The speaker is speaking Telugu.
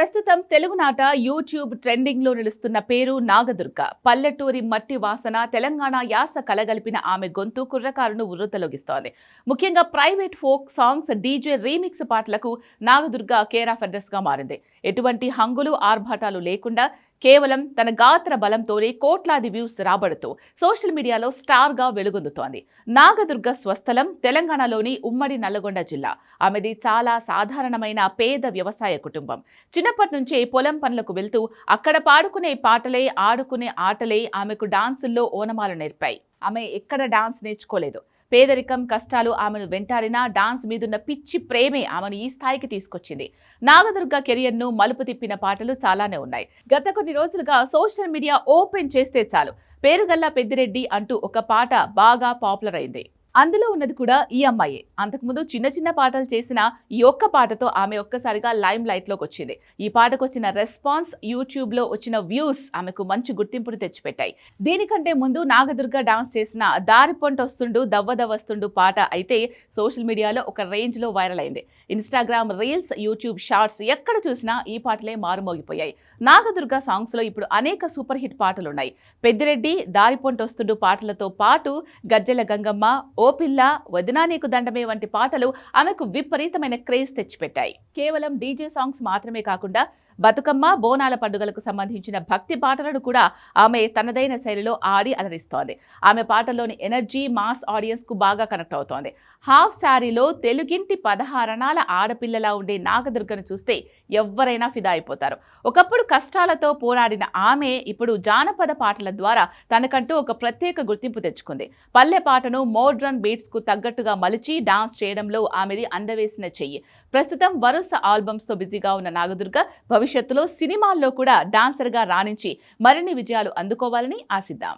ప్రస్తుతం తెలుగునాట యూట్యూబ్ ట్రెండింగ్లో నిలుస్తున్న పేరు నాగదుర్గ. పల్లెటూరి మట్టి వాసన తెలంగాణ యాస కలగలిపిన ఆమె గొంతు కుర్రకారును ఉర్రతలొగిస్తోంది. ముఖ్యంగా private folk songs DJ remix పాటలకు నాగదుర్గ కేర్ ఆఫ్ అడ్రస్గా మారింది. ఎటువంటి హంగులు ఆర్భాటాలు లేకుండా కేవలం తన గాత్ర బలంతోనే కోట్లాది వ్యూస్ రాబడుతూ సోషల్ మీడియాలో స్టార్గా వెలుగొందుతోంది. నాగదుర్గ స్వస్థలం తెలంగాణలోని ఉమ్మడి నల్లగొండ జిల్లా. ఆమెది చాలా సాధారణమైన పేద వ్యవసాయ కుటుంబం. చిన్నప్పటి నుంచే పొలం పనులకు వెళ్తూ అక్కడ పాడుకునే పాటలే ఆడుకునే ఆటలే ఆమెకు డాన్సుల్లో ఓనమాలు నేర్పాయి. ఆమె ఎక్కడ డాన్స్ నేర్చుకోలేదు. పేదరికం కష్టాలు ఆమెను వెంటాడినా డాన్స్ మీదున్న పిచ్చి ప్రేమే ఆమెను ఈ స్థాయికి తీసుకొచ్చింది. నాగదుర్గ కెరియర్ను మలుపు తిప్పిన పాటలు చాలానే ఉన్నాయి. గత కొన్ని రోజులుగా సోషల్ మీడియా ఓపెన్ చేస్తే చాలు. పేరుగల్లా పెద్దిరెడ్డి అంటూ ఒక పాట బాగా పాపులర్ అయింది. అందులో ఉన్నది కూడా ఈ అమ్మాయే. అంతకుముందు చిన్న చిన్న పాటలు చేసిన ఈ ఒక్క పాటతో ఆమె ఒక్కసారిగా లైమ్ లైట్లోకి వచ్చింది. ఈ పాటకు వచ్చిన రెస్పాన్స్ యూట్యూబ్లో వచ్చిన వ్యూస్ ఆమెకు మంచి గుర్తింపును తెచ్చిపెట్టాయి. దీనికంటే ముందు నాగదుర్గ డాన్స్ చేసిన దారి పొంట వస్తుండు దవ్వ వస్తుండు పాట అయితే సోషల్ మీడియాలో ఒక రేంజ్లో వైరల్ అయింది. ఇన్స్టాగ్రామ్ రీల్స్ యూట్యూబ్ షార్ట్స్ ఎక్కడ చూసినా ఈ పాటలే మారుమోగిపోయాయి. నాగదుర్గ సాంగ్స్లో ఇప్పుడు అనేక సూపర్ హిట్ పాటలు ఉన్నాయి పెద్దిరెడ్డి దారి పొంట వస్తుండు పాటలతో పాటు గజ్జెల గంగమ్మ ఓ పిల్ల వదినా నీకు దండమే వంటి పాటలు ఆమెకు విపరీతమైన క్రేజ్ తెచ్చిపెట్టాయి. కేవలం డీజే సాంగ్స్ మాత్రమే కాకుండా బతుకమ్మ బోనాల పండుగలకు సంబంధించిన భక్తి పాటలను కూడా ఆమె తనదైన శైలిలో ఆడి అలరిస్తోంది. ఆమె పాటల్లోని ఎనర్జీ మాస్ ఆడియన్స్కు బాగా కనెక్ట్ అవుతోంది. హాఫ్ శారీలో తెలుగింటి పదహారణాల ఆడపిల్లలా ఉండే నాగదుర్గను చూస్తే ఎవ్వరైనా ఫిదా అయిపోతారు. ఒకప్పుడు కష్టాలతో పోరాడిన ఆమె ఇప్పుడు జానపద పాటల ద్వారా తనకంటూ ఒక ప్రత్యేక గుర్తింపు తెచ్చుకుంది. పల్లె పాటను మోడ్రన్ బీట్స్కు తగ్గట్టుగా మలిచి డాన్స్ చేయడంలో ఆమెది అందవేసిన చెయ్యి. ప్రస్తుతం వరుస ఆల్బమ్స్తో బిజీగా ఉన్న నాగదుర్గ భవిష్యత్తులో సినిమాల్లో కూడా డాన్సర్గా రాణించి మరిన్ని విజయాలు అందుకోవాలని ఆశిద్దాం.